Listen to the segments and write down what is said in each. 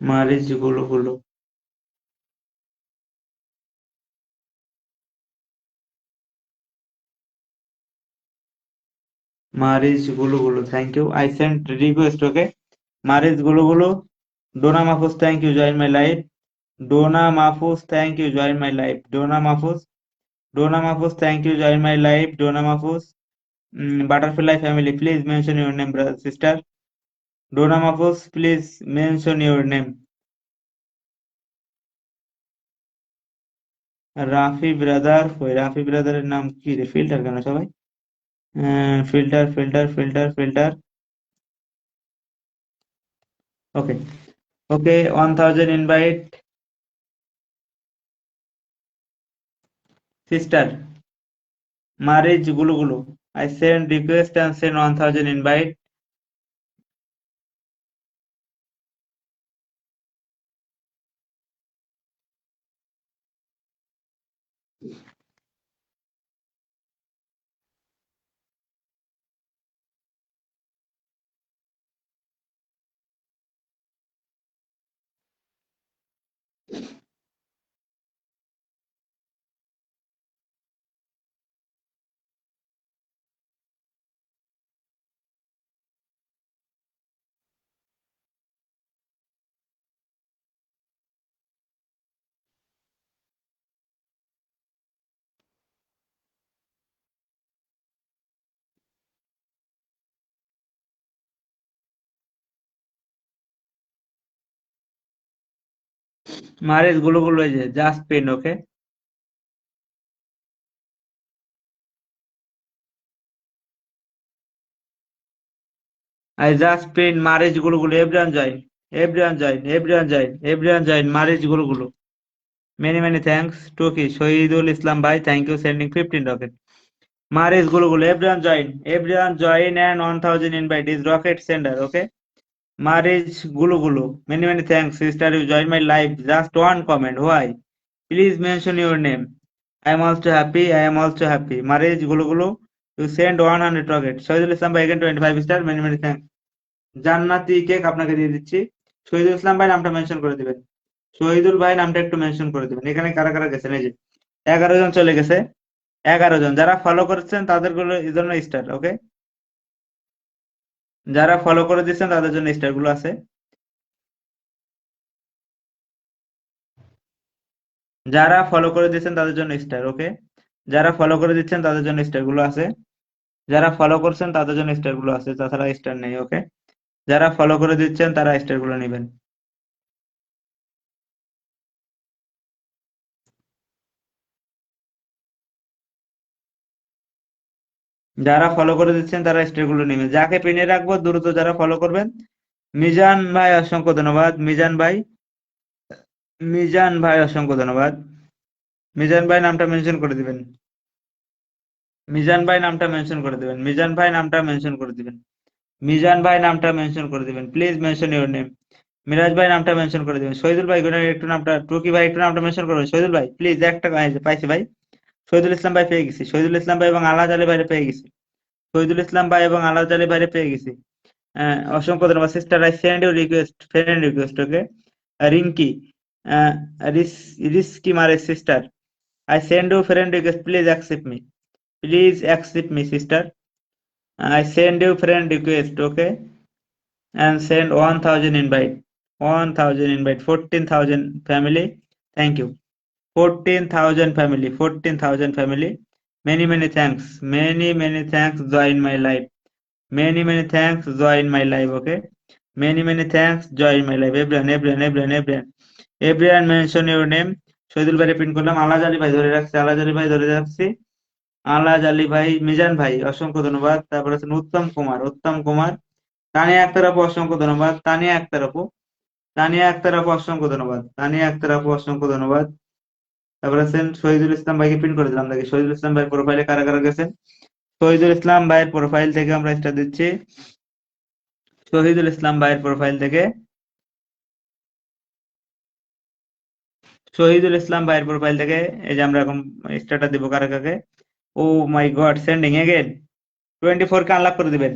মারিচগুলো গুলো মারিচগুলো গুলো thank you I sent request okay মারিচগুলো গুলো Dona Mahfuz thank you join my live Dona Mahfuz thank you join my live Dona Mahfuz Dona Mahfuz thank you join my live Dona Mahfuz butterfly family please mention your name sister Dona Mahfuz please mention your name Rafi brother ওই রাফি ব্রাদারের নাম কি রে? Filter কেন সবাই? Filter filter filter filter okay okay one thousand invite sister মারিজগুলো গুলো। I send request and send 1000 invite. মারিজগুলো গুলো এই যে just pin okay I just pin marriage গুলো গুলো everyone join everyone join everyone join everyone join marriage গুলো গুলো many many thanks টুকি শহীদুল ইসলাম ভাই thank you sending 15 rocket marriage গুলো গুলো everyone join everyone join and 1000 invite is rocket sender okay মারেজগুলো গুলো। Many many thanks sister you join my live just one comment why please mention your name I am also happy I am also happy মারেজগুলো গুলো you send one hundred rocket Shahidul Islam ভাই এখান twenty five star many many thanks Jannati cake আপনাকে দিয়ে দিচ্ছি। শহীদুল ইসলাম ভাই নামটা mention করে দেবেন। শহীদুল ভাই নামটা একটু মেনশন করে দেবেন। এখানে কারা কারা গেছেন? এই যে, এগারো জন চলে গেছে। এগারো জন। যারা ফলো করছেন, তাদেরগুলো এই জন্য স্টার ওকে যারা ফলো করে দিচ্ছেন তাদের জন্য স্টারগুলো আছে। যারা ফলো করে দিচ্ছেন তাদের জন্য স্টার ওকে যারা ফলো করে দিচ্ছেন, তাদের জন্য স্টারগুলো আছে। যারা ফলো করছেন, তাদের জন্য স্টারগুলো আছে, তাছাড়া স্টার নেই ওকে যারা ফলো করে দিচ্ছেন, তারা স্টারগুলো নেবেন। যারা ফলো করে দিচ্ছেন, তারা স্টারগুলো নেবেন। যাকে পিনে রাখব, দ্রুত যারা ফলো করবেন। মিজান ভাই, অসংখ্য ধন্যবাদ। মিজান ভাই মিজান ভাই, অসংখ্য ধন্যবাদ। মিজান ভাই, নামটা মেনশন করে দিবেন। মিজান ভাই, নামটা মেনশন করে দিবেন। মিজান ভাই, নামটা মেনশন করে দিবেন। মিজান ভাই, নামটা মেনশন করে দিবেন। Please mention your name Miraj ভাই, নামটা মেনশন করে দিবেন। শহীদুল ভাই, একটু নামটা, টুকি ভাই, একটু নামটা মেনশন করবেন শহীদুল ভাই প্লিজ একটা পাইছি ভাই। শহীদুল ইসলাম ভাই পেয়ে গেছি শহীদুল ইসলাম ভাই এবং আল্লাহ আলী ভাইরে পেয়ে গেছি শহীদুল ইসলাম ভাই এবং আল্লাহ আলী ভাইরে পেয়ে গেছি অসংখ্য ধন্যবাদ sister I send you request friend request okay Rinki risky মারে sister I send you friend request please accept me please accept me sister I send you friend request, okay? And send 1000 invite. 1000 invite. 14,000 family. Thank you. 14,000 family. 14,000 family. Many, many thanks. Many, many thanks. Join my live. Many, many thanks. Join my live, okay? Many, many thanks. Join my live. Everyone, everyone, everyone, everyone. Everyone mention your name. Shahidul ভাই pin করলাম আলাজ আলী ভাই ধরে রাখছি আলাজ আলী ভাই ধরে রাখছি আলাজ আলী ভাই মিজান ভাই অসংখ্য ধন্যবাদ তারপর আছেন উত্তম কুমার উত্তম কুমার তানিয়া আক্তার আপু অসংখ্য ধন্যবাদ তানিয়া আক্তার আপু তানিয়া আক্তার আপু অসংখ্য ধন্যবাদ তানিয়া আক্তার আপু অসংখ্য ধন্যবাদ তারপর আছেন শহীদুল ইসলাম ভাইকে পিন করে দিলাম। দেখি শহীদুল ইসলাম ভাই প্রোফাইলে কারা কারা গেছেন শহীদুল ইসলাম ভাইয়ের প্রোফাইল থেকে আমরা স্টার দিচ্ছি। শহীদুল ইসলাম ভাইয়ের প্রোফাইল থেকে। শহীদুল ইসলাম ভাইয়ের প্রোফাইল থেকে, এই যে আমরা এখন স্টারটা দিব কারা কাকে। ও my god sending again twenty four K unlock করে দিবেন।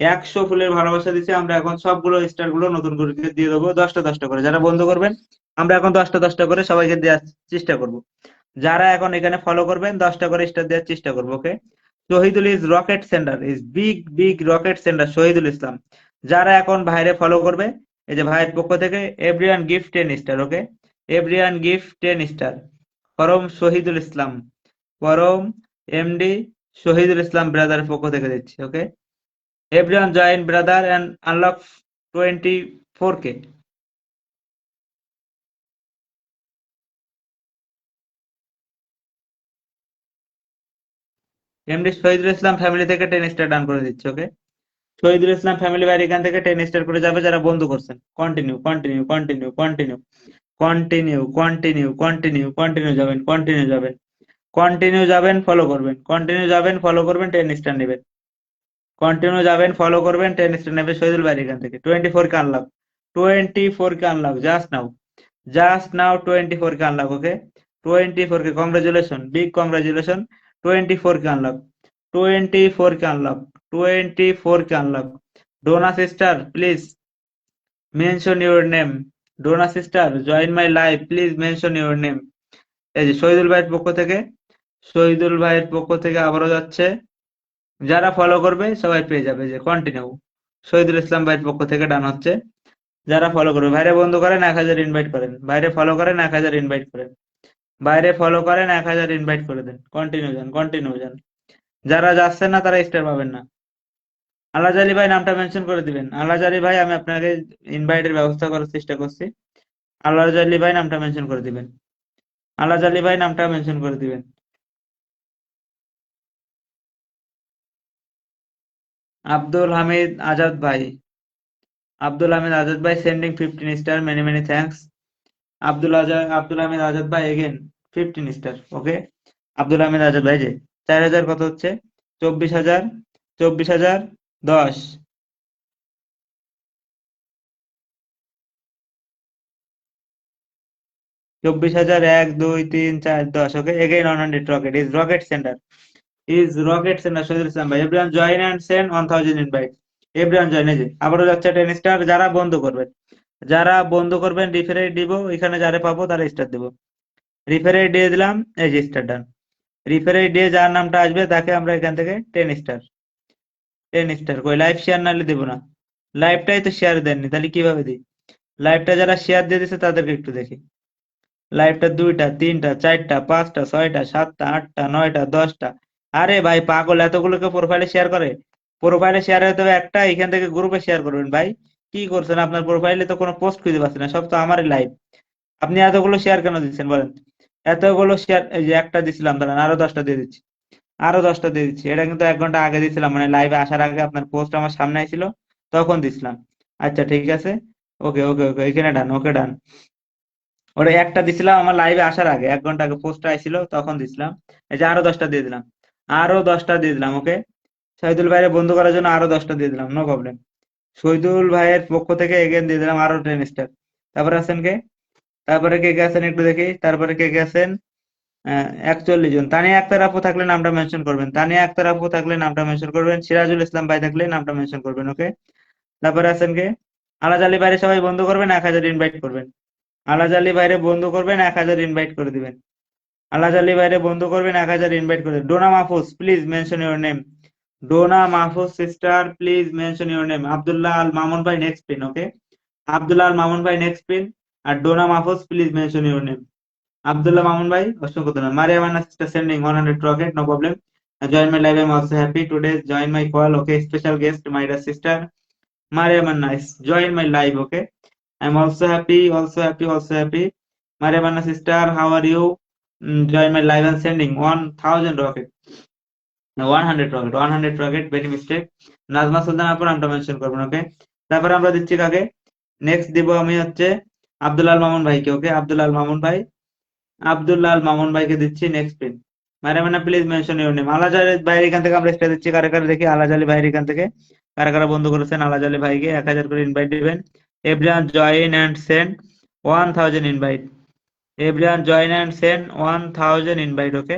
একশো ফুলের ভালোবাসা দিচ্ছি। আমরা এখন সবগুলো স্টারগুলো নতুন করে দিয়ে দেবো। দশটা দশটা করে। যারা বন্ধ করবেন আমরা এখন দশটা দশটা করে সবাইকে দেওয়ার চেষ্টা করব। যারা এখন এখানে ফলো করবেন, দশটা করে স্টার দেওয়ার চেষ্টা করব okay Shahidul is rocket centre is big big rocket centre Shahidul Islam. যারা এখন ভাইরে ফলো করবে, এই যে ভাইয়ের পক্ষ থেকে everyone gift ten star okay everyone gift ten star পরম শহীদুল ইসলাম, পরম এমডি শহীদুল ইসলাম ব্রাদারের পক্ষ থেকে দিচ্ছি okay everyone join brother and unlock twenty four K MD Shahidul Islam family থেকে টেন স্টার ডান করে দিচ্ছে ওকে শহীদুল ইসলাম ফ্যামিলি বাইরে এখান থেকে টেন স্টার করে যাবে, যারা বন্ধ করছেন। Continue continue continue continue continue continue continue continue যাবেন কন্টিনিউ যাবেন কন্টিনিউ যাবেন ফলো করবেন কন্টিনিউ যাবেন ফলো করবেন টেন স্টার নেবেন। কন্টিনিউ যাবেন ফলো করবেন টেন স্টার নেবে শহীদুল বাইরে এখান থেকে। টোয়েন্টি ফোর কে আনলাম টোয়েন্টি ফোর কে আনলাম just now just now twenty four K আনলাম okay twenty four K congratulation big congratulation 24 K unlock 24 K unlock 24 K unlock. Dona sister, please mention your name. Dona sister, join my life, please mention your name. এই যে শহীদুল ভাইয়ের পক্ষ থেকে, শহীদুল ভাইয়ের পক্ষ থেকে আবারও যাচ্ছে। যারা ফলো করবে, সবাই পেয়ে যাবে। যে কন্টিনিউ শহীদুল ইসলাম ভাইয়ের পক্ষ থেকে ডান হচ্ছে। যারা ফলো করবে, ভাইরে বন্ধ করেন, এক হাজার ইনভাইট করেন। ভাইরে ফলো করেন, এক হাজার ইনভাইট করেন। বাইরে ফলো করেন, এক হাজার ইনভাইট করে দেন। কন্টিনিউ যান কন্টিনিউ যান। যারা যাচ্ছেন না, তারা স্টার পাবেন না। আলাজ আলী ভাই নামটা মেনশন করে দিবেন। আলাজ আলী ভাই, আমি আপনাকে ইনভাইটের ব্যবস্থা করার চেষ্টা করছি। আলাজ আলী ভাই নামটা মেনশন করে দিবেন। আলাজ আলী ভাই নামটা মেনশন করে দিবেন। আব্দুল হামিদ আজাদ ভাই। আব্দুল হামিদ আজাদ ভাই sending fifteen star many many thanks Abdul Azad Abdul Hamid Azad ভাই again fifteen star okay Abdul Hamid Azad ভাই যে, চার হাজার কত হচ্ছে? চব্বিশ হাজার চব্বিশ হাজার, দশ। চব্বিশ হাজার এক, দুই, তিন, চার, দশ okay again one hundred rocket is rocket centre is rocket centre Shahidul Islam ভাই। Everyone join and send one thousand invite everyone join, এই যে, আবারও যাচ্ছে টেন স্টার যারা বন্ধ করবেন যারা বন্ধ করবেন রিফারে দিব, এখানে যারা পাবো তারা স্টার দেবো। রিফারে দিয়ে দিলাম, এই যে স্টার ডান রিফারে দিয়ে যার নামটা আসবে, তাকে আমরা এখান থেকে টেন স্টার টেন স্টার কই লাইভ শেয়ার নাহলে দেবো না। লাইভটাই তো শেয়ার দেননি, তাহলে কীভাবে দিই? লাইভটা যারা শেয়ার দিয়ে দিচ্ছে তাদেরকে একটু দেখি। লাইভটা দুইটা, তিনটা, চারটা, পাঁচটা, ছয়টা, সাতটা, আটটা, নয়টা, দশটা। আরে ভাই, পাগল, এতগুলোকে প্রোফাইলে শেয়ার করে? প্রোফাইলে শেয়ার হতে হবে একটা, এখান থেকে গ্রুপে শেয়ার করবেন ভাই। কি করছেন আপনার প্রোফাইলে তো কোনো পোস্ট খুঁজে পাচ্ছেন না, সব তো আমারই লাইভ আপনি এতগুলো শেয়ার কেন দিচ্ছেন বলেন? এতগুলো শেয়ার এই যে একটা দিছিলাম দাঁড়ান আরও দশটা দিয়ে দিচ্ছি, আরও দশটা দিয়ে দিচ্ছি, এটা কিন্তু এক ঘণ্টা আগে দিছিলাম মানে লাইভে আসার আগে আপনার পোস্ট আমার সামনে ছিল তখন দিছিলাম। আচ্ছা ঠিক আছে ওকে ওকে ওকে এখানে ডান ওকে ডান ওটা একটা দিছিলাম আমার লাইভে আসার আগে, এক ঘণ্টা আগে পোস্ট আইছিল, তখন দিছিলাম, এই যে আরও দশটা দিয়ে দিলাম, আরও দশটা দিয়ে দিলাম ওকে শহীদুল ভাইয়ের বন্ধু করার জন্য আরও দশটা দিয়ে দিলাম নো প্রবলেম শহীদুল ভাইয়ের পক্ষ থেকে এগেন দিয়ে দিলাম আরও টেন স্টার তারপরে আছেন কে? তারপরে কে আছেন একটু দেখি? তারপরে কে আছেন? একচল্লিশ জন। তানিয়া আক্তার আপু থাকলে নামটা মেনশন করবেন। তানিয়া আক্তার আপু থাকলে নামটা মেনশন করবেন। সিরাজুল ইসলাম ভাই থাকলে নামটা মেনশন করবেন ওকে তারপরে আছেন কে? আলাজ আলী বাইরে সবাই বন্ধ করবেন, এক হাজার ইনভাইট করবেন। আলাজ আলী বাইরে বন্ধ করবেন, এক হাজার ইনভাইট করে দিবেন। আলাজ আলী বাইরে বন্ধ করবেন, এক হাজার ইনভাইট করে Dona Mahfuz please mention your name Dona Mahfuz sister please mention your name Abdullah Al Mamun ভাই next pin okay Abdullah Al Mamun ভাই next pin R Dona Mahfuz please mention your name Abdullah Mamun bhai, অসংখ্য ধন্যবাদ Vanna sister sending 100 rocket, no problem. I join my live, I'm also happy. Today join my call, okay. Special guest, my sister Maria Vanna is join my live, okay. I'm also happy, also happy, also happy. Maria Vanna sister, how are you? Mm, join my live and sending 1000 rocket. No, 100 rocket, 100 rocket, very mistake. Nazma সুলতান আপুর নামটা mention করবেন ওকে তারপরে আমরা দিচ্ছি কাকে? Next দিব আমি হচ্ছে আব্দুল্লাল মামুন ভাইকে ওকে আব্দুল্লাল মামুন ভাই আব্দুল্লাহ আল মামুন ভাইকে দিচ্ছি নেক্সট পিন মারে মানে প্লিজ মেনশন ইউর নেম আলাজ আলী ভাইয়ের এখান থেকে আমরা স্টার দিচ্ছি কারা কারা দেখি? আলাজ আলী ভাইয়ের এখান থেকে। কারা কারা বন্ধ করেছেন আলাজ আলী ভাইকে এক হাজার করে ইনভাইট দিবেন। Everyone join and send one thousand invite. Everyone join and send one thousand invite okay